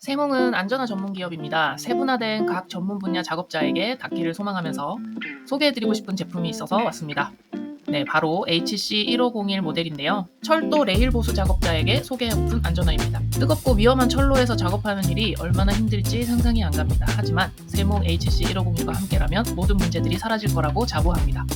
세몽은 안전화 전문 기업입니다. 세분화된 각 전문 분야 작업자에게 닿기를 소망하면서 소개해드리고 싶은 제품이 있어서 왔습니다. 네, 바로 HC1501 모델인데요. 철도 레일 보수 작업자에게 소개해온 안전화입니다. 뜨겁고 위험한 철로에서 작업하는 일이 얼마나 힘들지 상상이 안 갑니다. 하지만 세몽 HC1501과 함께라면 모든 문제들이 사라질 거라고 자부합니다.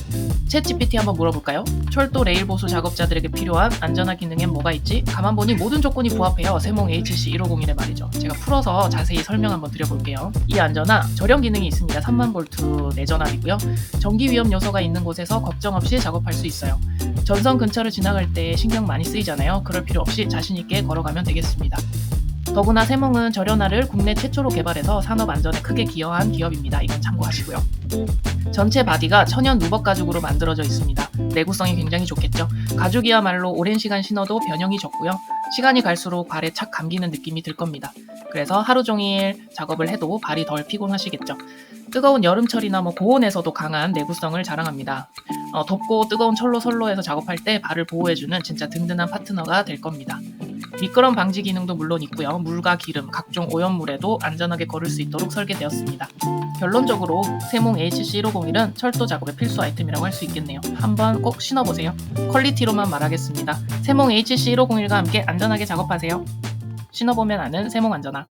챗 GPT 한번 물어볼까요? 철도 레일 보수 작업자들에게 필요한 안전화 기능엔 뭐가 있지? 가만 보니 모든 조건이 부합해요. 세몽 HC1501의 말이죠. 제가 풀어서 자세히 설명 한번 드려볼게요. 이 안전화 절연 기능이 있습니다. 3만 볼트 내전압이고요. 전기 위험 요소가 있는 곳에서 걱정 없이 작업할 수 있어요. 전선 근처를 지나갈 때 신경 많이 쓰이잖아요. 그럴 필요 없이 자신 있게 걸어가면 되겠습니다. 더구나 세몽은 절연화를 국내 최초로 개발해서 산업 안전에 크게 기여한 기업입니다. 이건 참고하시고요. 전체 바디가 천연 누벅 가죽으로 만들어져 있습니다. 내구성이 굉장히 좋겠죠. 가죽이야말로 오랜 시간 신어도 변형이 적고요. 시간이 갈수록 발에 착 감기는 느낌이 들 겁니다. 그래서 하루 종일 작업을 해도 발이 덜 피곤하시겠죠. 뜨거운 여름철이나 뭐 고온에서도 강한 내구성을 자랑합니다. 어, 덥고 뜨거운 철로 선로에서 작업할 때 발을 보호해주는 진짜 든든한 파트너가 될 겁니다. 미끄럼 방지 기능도 물론 있고요. 물과 기름, 각종 오염물에도 안전하게 걸을 수 있도록 설계되었습니다. 결론적으로 세몽 HC1501은 철도 작업의 필수 아이템이라고 할 수 있겠네요. 한번 꼭 신어보세요. 퀄리티로만 말하겠습니다. 세몽 HC1501과 함께 안전하게 작업하세요. 신어보면 아는 세몽 안전화.